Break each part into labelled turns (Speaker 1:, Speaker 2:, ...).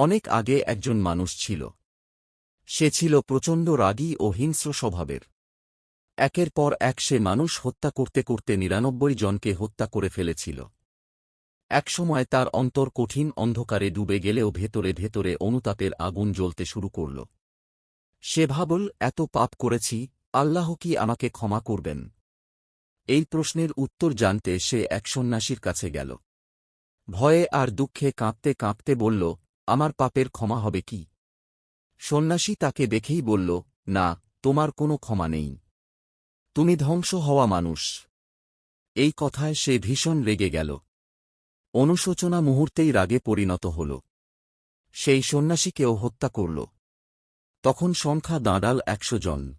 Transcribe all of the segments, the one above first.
Speaker 1: অনেক আগে একজন মানুষ ছিল। সে ছিল প্রচণ্ড রাগী ও হিংস্র স্বভাবের। একের পর এক সে মানুষ হত্যা করতে করতে নিরানব্বই জনকে হত্যা করে ফেলেছিল। একসময় তার অন্তর কঠিন অন্ধকারে ডুবে গেলেও ভেতরে ভেতরে অনুতাপের আগুন জ্বলতে শুরু করল। সে ভাবল, এত পাপ করেছি, আল্লাহ কি আমাকে ক্ষমা করবেন? এই প্রশ্নের উত্তর জানতে সে এক সন্ন্যাসীর কাছে গেল। ভয়ে আর দুঃখে কাঁপতে কাঁপতে বলল আমার পাপের ক্ষমা হবে কি? সন্ন্যাসী তাকে দেখেই বলল, না, তোমার কোনো ক্ষমা নেই। তুমি ধ্বংস হওয়া মানুষ। এই কথায় সে ভীষণ রেগে গেল। অনুশোচনা মুহূর্তেই রাগে পরিণত হল। সেই সন্ন্যাসীকেও হত্যা করল। তখন সংখ্যা দাঁড়াল একশো জন।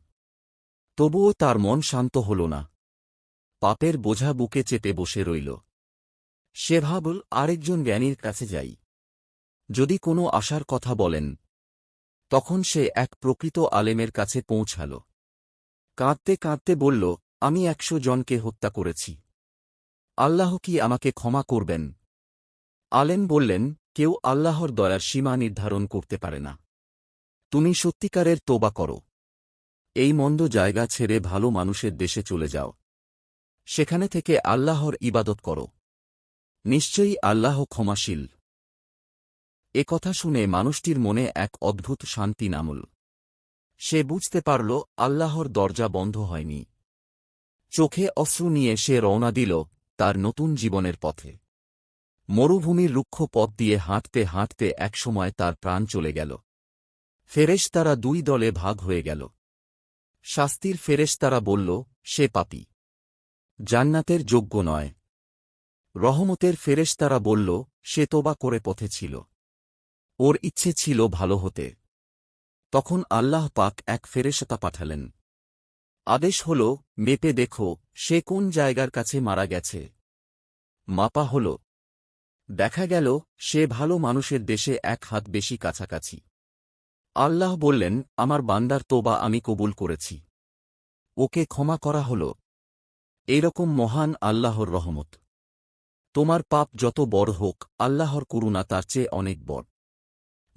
Speaker 1: তবুও তার মন শান্ত হল না। পাপের বোঝা বুকে চেপে বসে রইল। সে ভাবল, আরেকজন জ্ঞানীর কাছে যাই। যদি কোনো আশার কথা বলেন। তখন সে এক প্রকৃত আলেমের কাছে পৌঁছাল। কাঁদতে কাঁদতে বলল, আমি একশো জনকে হত্যা করেছি। আল্লাহ কি আমাকে ক্ষমা করবেন? আলেম বললেন, কেউ আল্লাহর দয়ার সীমা নির্ধারণ করতে পারে না। তুমি সত্যিকারের তোবা করো। এই মন্দ জায়গা ছেড়ে ভালো মানুষের দেশে চলে যাও। সেখানে থেকে আল্লাহর ইবাদত করো। নিশ্চয়ই আল্লাহ ক্ষমাশীল। এ কথা শুনে মানুষটির মনে এক অদ্ভুত শান্তি নামল। সে বুঝতে পারল, আল্লাহর দরজা বন্ধ হয়নি। চোখে অশ্রু নিয়ে সে রওনা দিল তার নতুন জীবনের পথে। মরুভূমির রুক্ষ পথ দিয়ে হাঁটতে হাঁটতে একসময় তার প্রাণ চলে গেল। ফেরেশতারা দুই দলে ভাগ হয়ে গেল। শাস্তির ফেরেশতারা বলল, সে পাপী। জান্নাতের যোগ্য নয়। রহমতের ফেরেশতারা বলল, সে তোবা করে পথে ছিল। ওর ইচ্ছে ছিল ভালো হতে। তখন আল্লাহ পাক এক ফেরেশতা পাঠালেন। আদেশ হল, মেপে দেখো, সে কোন জায়গার কাছে মারা গেছে। মাপা হল, দেখা গেল, সে ভালো মানুষের দেশে এক হাত বেশি কাছাকাছি। আল্লাহ বললেন, আমার বান্দার তোবা আমি কবুল করেছি। ওকে ক্ষমা করা হল। এইরকম মহান আল্লাহর রহমত। তোমার পাপ যত বড় হোক, আল্লাহর করুণা তার চেয়ে অনেক বড়।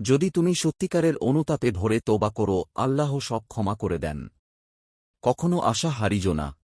Speaker 1: যদি তুমি সত্যিকারের অনুতাপে ভরে তোবা করো, আল্লাহ সব ক্ষমা করে দেন। কখনো আশা হারিজ না।